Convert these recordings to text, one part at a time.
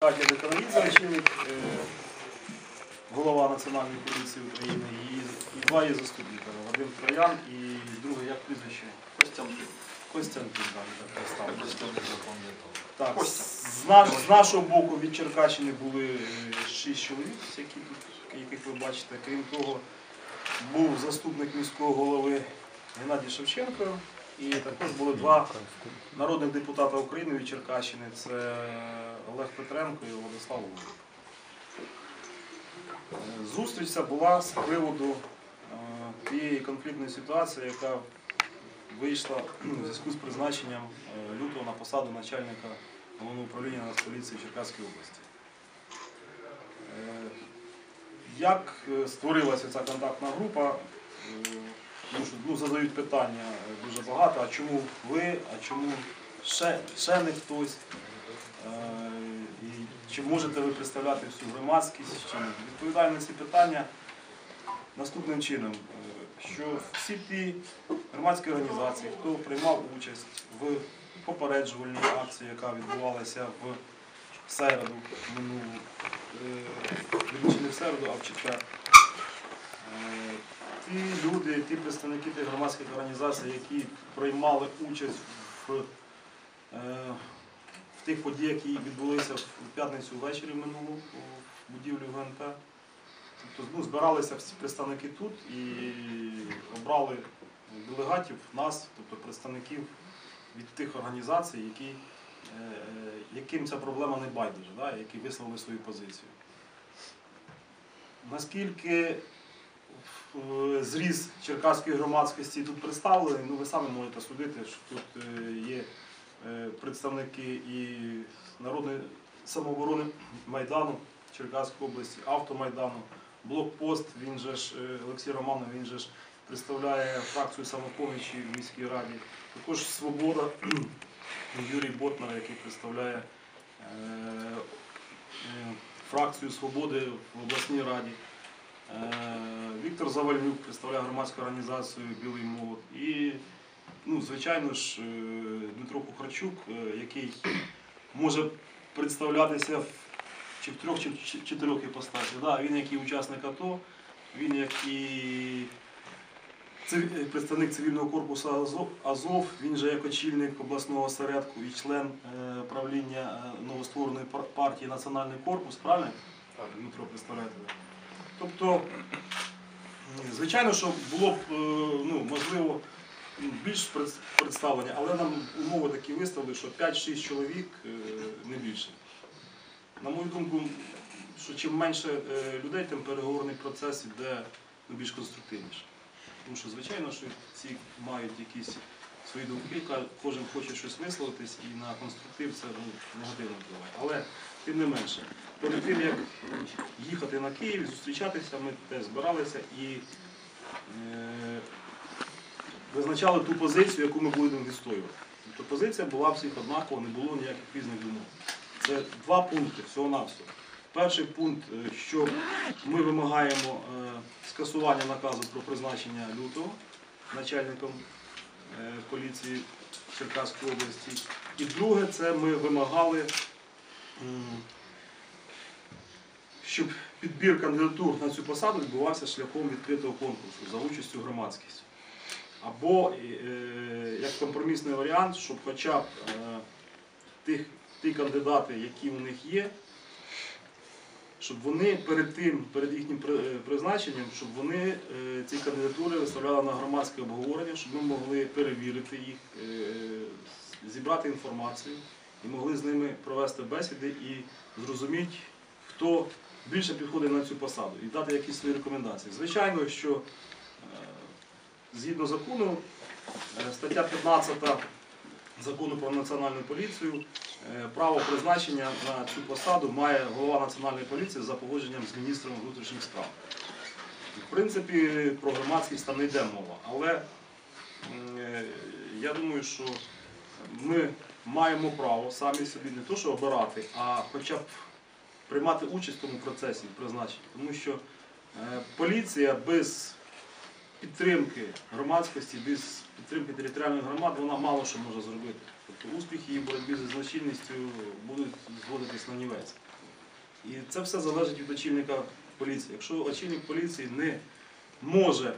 Катя Деканаїдзе, е, голова Національної поліції України, і, два її заступника. Вадим Троян і другий, як прізвище? Костянтин. Костянтин, так, так. Так, з, наш, з нашого боку від Черкащини були е, шість чоловік, які тут, яких ви бачите. Крім того, був заступник міського голови Геннадій Шевченко. І також були два народних депутата України від Черкащини. Це Олег Петренко і Владислав. Е, Зустріч була з приводу е, тієї конфліктної ситуації, яка вийшла у зв'язку з призначенням е, лютого на посаду начальника головного управління Нацполіції в Черкаській області. Е, Як створилася ця контактна група? Ну, задають питання е, дуже багато, а чому ви, а чому ще, ще не хтось? Е, І чи можете ви представляти всю громадськість? Чи? Відповідаю на ці питання наступним чином, е, що всі ті громадські організації, хто приймав участь в попереджувальній акції, яка відбувалася в середу минулу, не в середу, а в четвер. Ті люди, ті представники тих громадських організацій, які приймали участь в, е, в тих подіях, які відбулися в п'ятницю ввечері минулу у будівлі ГНП. Тобто ну, збиралися всі представники тут і обрали делегатів, нас, тобто представників від тих організацій, які, е, е, яким ця проблема не байдужа, да, які висловили свою позицію. Наскільки зріз черкаської громадськості тут представлений, ну ви самі можете судити, що тут е, є е, представники і народної самооборони Майдану Черкаської області, автомайдану, блокпост, він же ж е, Олексій Романов, він же ж представляє фракцію самопомічі в міській раді. Також Свобода Юрій Ботнар, який представляє е, е, фракцію Свободи в обласній раді. Е, Віктор Завальнюк представляє громадську організацію Білий молот. І, ну, звичайно ж, е, Дмитро Кухарчук, е, який може представлятися в чи в трьох, чи в чотирьох іпостасях. Да, він як і учасник АТО, він як і представник цивільного корпусу Азов, він же як очільник обласного осередку і член правління новоствореної партії Національний корпус, правильно? Так, Дмитро, представляєте. да? Тобто, звичайно, що було б е, ну, можливо більш представлення, але нам умови такі виставили, що 5-6 чоловік е, не більше. На мою думку, що чим менше е, людей, тим переговорний процес йде ну, більш конструктивніше. Тому що, звичайно, що ці мають якісь свої думки, кожен хоче щось висловитись, і на конструктив це ну, негативно впливає. Але тим не менше, перед тим як їхати на Київ, зустрічатися, ми теж збиралися і е, визначали ту позицію, яку ми будемо відстоювати. Тобто позиція була всіх однакова, не було ніяких різних думок. Це два пункти всього-навсього. Перший пункт, е, що ми вимагаємо е, скасування наказу про призначення лютого начальником е, поліції Черкаської області. І друге, це ми вимагали, щоб підбір кандидатур на цю посаду відбувався шляхом відкритого конкурсу за участю громадськості. Або е, як компромісний варіант, щоб хоча б е, тих, ті кандидати, які у них є, щоб вони перед тим, перед їхнім е, призначенням, щоб вони ці кандидатури виставляли на громадське обговорення, щоб ми могли перевірити їх, зібрати інформацію і могли з ними провести бесіди і зрозуміти, хто більше підходить на цю посаду і дати якісь свої рекомендації. Звичайно, що е, згідно закону, е, стаття 15 закону про національну поліцію, е, право призначення на цю посаду має голова національної поліції за погодженням з міністром внутрішніх справ. В принципі, про громадськість там не йде мова, але я думаю, що ми маємо право самі собі не то, що обирати, а хоча б приймати участь в тому процесі призначення. Тому що е, поліція без підтримки громадськості, без підтримки територіальних громад, вона мало що може зробити. Тобто успіхи її в боротьбі зі злочинністю будуть зводитись на нівець. І це все залежить від очільника поліції. Якщо очільник поліції не може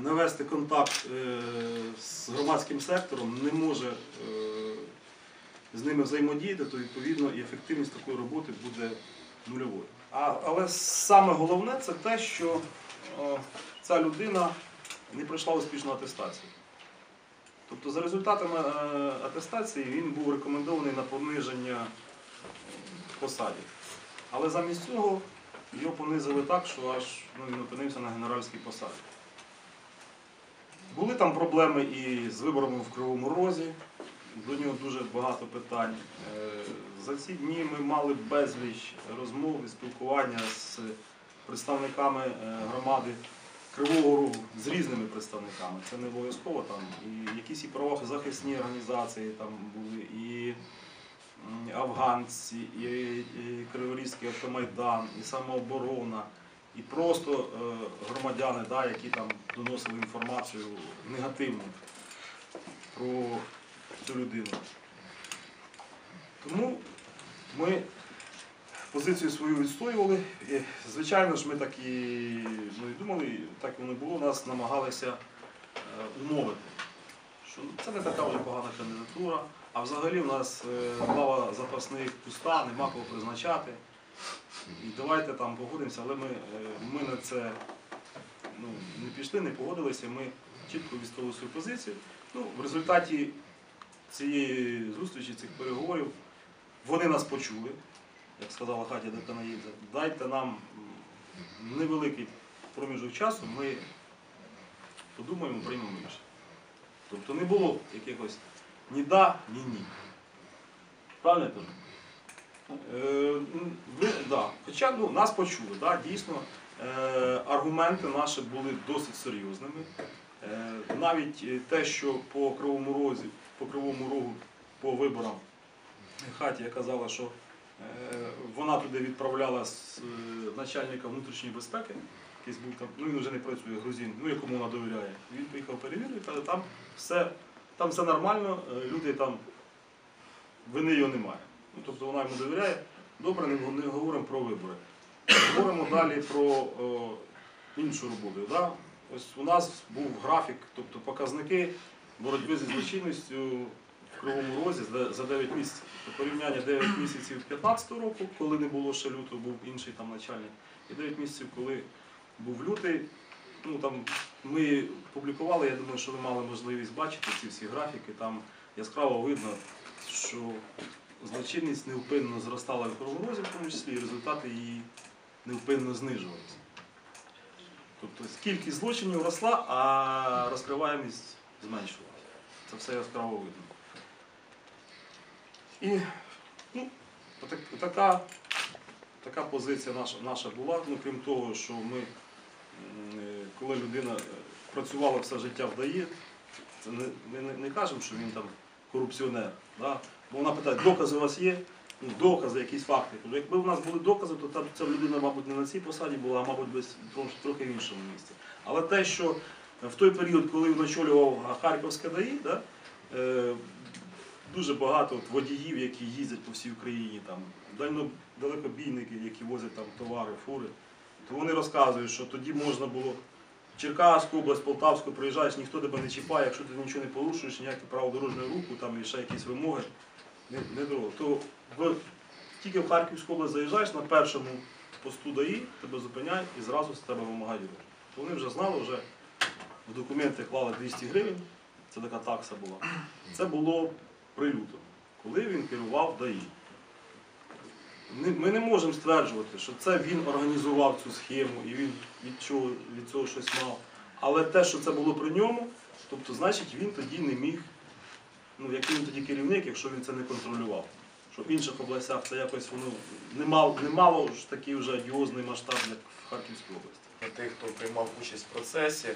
навести контакт е, з громадським сектором, не може е, з ними взаємодіяти, то відповідно і ефективність такої роботи буде нульовою. Але саме головне це те, що ця людина не пройшла успішну атестацію. Тобто за результатами е, атестації він був рекомендований на пониження посаді. Але замість цього його понизили так, що аж ну, він опинився на генеральській посаді. Були там проблеми і з виборами в Кривому Розі, до нього дуже багато питань. Е, За ці дні ми мали безліч розмов і спілкування з представниками е, громади Кривого Рогу, з різними представниками. Це не обов'язково там. І якісь і правозахисні організації там були, і афганці, і Криворізький автомайдан, і самооборона, і просто е, громадяни, які там доносили інформацію негативну про цю людину. Тому ми позицію свою відстоювали. Звичайно ж, ми так і, ну, думали, так воно було, нас намагалися е, умовити, що це не така вже погана кандидатура, а взагалі в нас е, лава запасних пуста, нема кого призначати. І давайте там погодимося, але ми, е, ми на це ну, не пішли, не погодилися, ми чітко відстоювали свою позицію. Ну, в результаті цієї зустрічі, цих переговорів, вони нас почули, як сказала Хатя Деканаїдзе, дайте нам невеликий проміжок часу, ми подумаємо, приймемо рішення. Тобто не було якихось ні да, ні ні. Правильно? Е, ви. Хоча ну, нас почули, да, дійсно, е, аргументи наші були досить серйозними. Е, навіть е, те, що по Кривому Розі, по Кривому Рогу, по виборам хаті казала, що вона туди відправляла з, начальника внутрішньої безпеки, якийсь був там, ну він вже не працює, грузин, ну якому вона довіряє. Він поїхав перевірив і каже, там все, там все нормально, люди там, вини його немає. Ну, тобто вона йому довіряє. Добре, не, говоримо про вибори. Говоримо далі про о, іншу роботу. Да? Ось у нас був графік, тобто показники боротьби зі злочинністю в Кривому Розі за 9 місяців. Тобто порівняння 9 місяців 2015 року, коли не було ще лютого, був інший там начальник, і 9 місяців, коли був лютий. Ну, там, ми публікували, я думаю, що ви мали можливість бачити ці всі графіки. Там яскраво видно, що злочинність невпинно зростала в Кривому в тому числі, і результати її невпинно знижувалися. Тобто кількість злочинів росла, а розкриваємість зменшувалася. Це все яскраво видно. І ну, така, така позиція наша, наша була. Ну, крім того, що ми, коли людина е, працювала все життя в ДАІ, це не, ми не, не кажемо, що він там корупціонер. Да? Бо вона питає, докази у вас є? Ну, докази, якісь факти. Кажу, якби у нас були докази, то ця людина, мабуть, не на цій посаді була, а мабуть, десь трохи, в іншому місці. Але те, що в той період, коли він очолював Харківське ДАІ, да, е, дуже багато от водіїв, які їздять по всій Україні, там, дально, далекобійники, які возять там товари, фури, то вони розказують, що тоді можна було в Черкаську область, Полтавську приїжджаєш, ніхто тебе не чіпає, якщо ти нічого не порушуєш, ніяке право дорожнього руху, там і ще якісь вимоги, не, не дорого. То в, тільки в Харківську область заїжджаєш на першому посту ДАІ, тебе зупиняють і зразу з тебе вимагають гроші. То вони вже знали, вже в документи клали 200 гривень, це така такса була. Це було при лютому, коли він керував ДАІ. Ми не можемо стверджувати, що це він організував цю схему і він від цього, від цього щось мав. Але те, що це було при ньому, тобто, значить, він тоді не міг, ну який він тоді керівник, якщо він це не контролював. Що в інших областях це якось воно не мало, не мало ж такий вже адіозний масштаб, як в Харківській області. тих, хто приймав участь в процесі.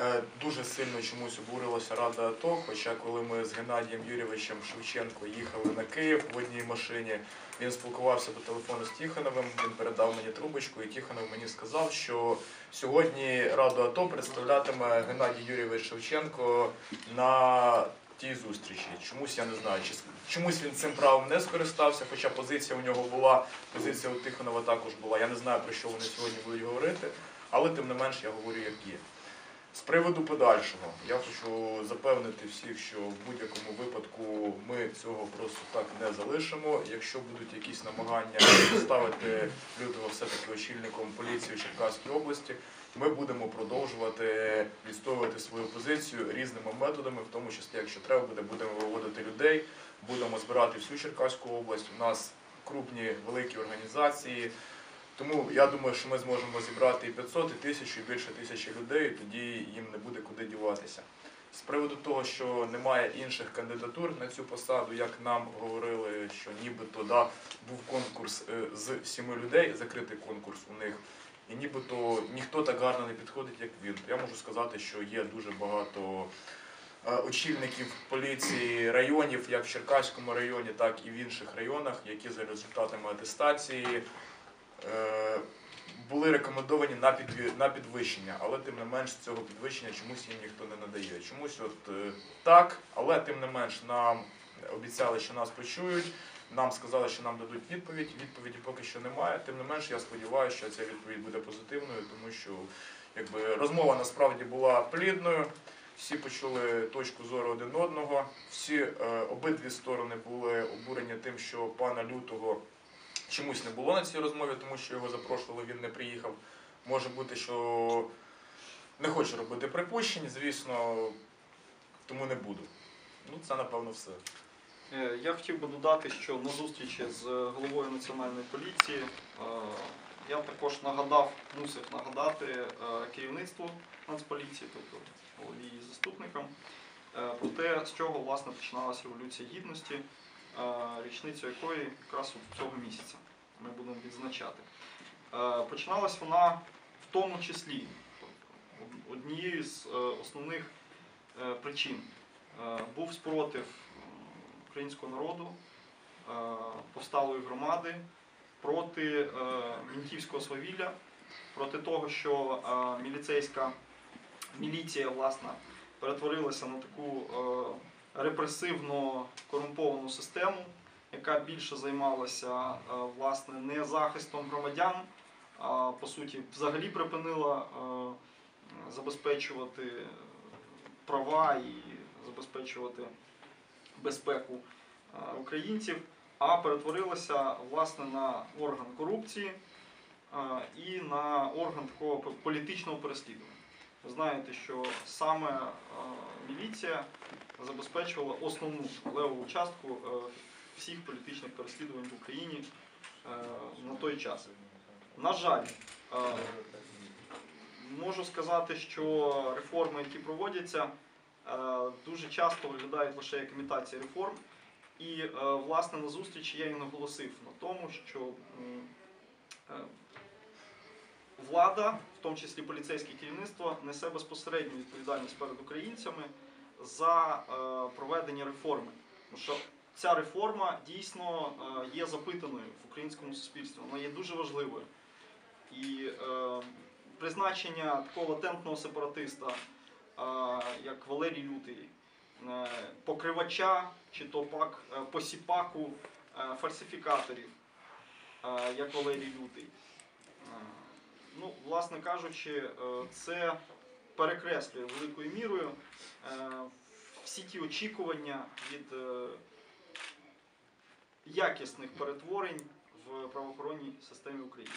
Е, Дуже сильно чомусь обурилася Рада АТО, хоча коли ми з Геннадієм Юрійовичем Шевченко їхали на Київ в одній машині, він спілкувався по телефону з Тіхановим, він передав мені трубочку, і Тіханов мені сказав, що сьогодні Раду АТО представлятиме Геннадій Юрійович Шевченко на тій зустрічі. Чомусь я не знаю, чи чомусь він цим правом не скористався, хоча позиція у нього була, позиція у Тихонова також була. Я не знаю, про що вони сьогодні будуть говорити, але тим не менш я говорю, як є. З приводу подальшого, я хочу запевнити всіх, що в будь-якому випадку ми цього просто так не залишимо. Якщо будуть якісь намагання ставити лютого все-таки очільником поліції в Черкаській області, ми будемо продовжувати відстоювати свою позицію різними методами, в тому числі, якщо треба буде, будемо виводити людей, будемо збирати всю Черкаську область. У нас крупні великі організації. Тому я думаю, що ми зможемо зібрати і 500, і 1000, і більше тисячі людей, і тоді їм не буде куди діватися. З приводу того, що немає інших кандидатур на цю посаду, як нам говорили, що нібито да, був конкурс е, з сіми людей, закритий конкурс у них, і нібито ніхто так гарно не підходить, як він. Я можу сказати, що є дуже багато е, очільників поліції районів, як в Черкаському районі, так і в інших районах, які за результатами атестації е, були рекомендовані на, підвищення, але тим не менш цього підвищення чомусь їм ніхто не надає. Чомусь от е, так, але тим не менш нам обіцяли, що нас почують. Нам сказали, що нам дадуть відповідь. Відповіді поки що немає. Тим не менш, я сподіваюся, що ця відповідь буде позитивною, тому що якби розмова насправді була плідною. Всі почули точку зору один одного. Всі е, обидві сторони були обурені тим, що пана лютого чомусь не було на цій розмові, тому що його запрошували, він не приїхав. Може бути, що не хочу робити припущень, звісно, тому не буду. Ну, це напевно все. Е, Я хотів би додати, що на зустрічі з головою національної поліції е, я також нагадав, мусив нагадати е, керівництву Нацполіції, тобто голові і заступникам, про те, з чого власне починалася революція гідності, річницю якої якраз от цього місяця ми будемо відзначати. Починалась вона в тому числі тобто, однією з основних причин був спротив українського народу, е, повсталої громади проти е, мінтівського свавілля, проти того, що е, міліцейська міліція власне перетворилася на таку репресивно корумповану систему, яка більше займалася власне не захистом громадян, а по суті взагалі припинила забезпечувати права і забезпечувати безпеку е, українців, а перетворилася власне на орган корупції е, і на орган такого політичного переслідування. Ви знаєте, що саме е, міліція забезпечувала основну левову частку е, всіх політичних переслідувань в Україні на той час. На жаль, можу сказати, що реформи, які проводяться, дуже часто виглядають лише як імітація реформ. І е, власне на зустрічі я і наголосив на тому, що е, влада, в тому числі поліцейське керівництво, несе безпосередню відповідальність перед українцями за е, проведення реформи. Тому що ця реформа дійсно е, є запитаною в українському суспільстві. Вона є дуже важливою. І е, призначення такого латентного сепаратиста, е, як Валерій Лютий, е, покривача чи то пак е, посіпаку е, фальсифікаторів, як Валерій Лютий. Ну, власне кажучи, це перекреслює великою мірою всі ті очікування від якісних перетворень в правоохоронній системі України.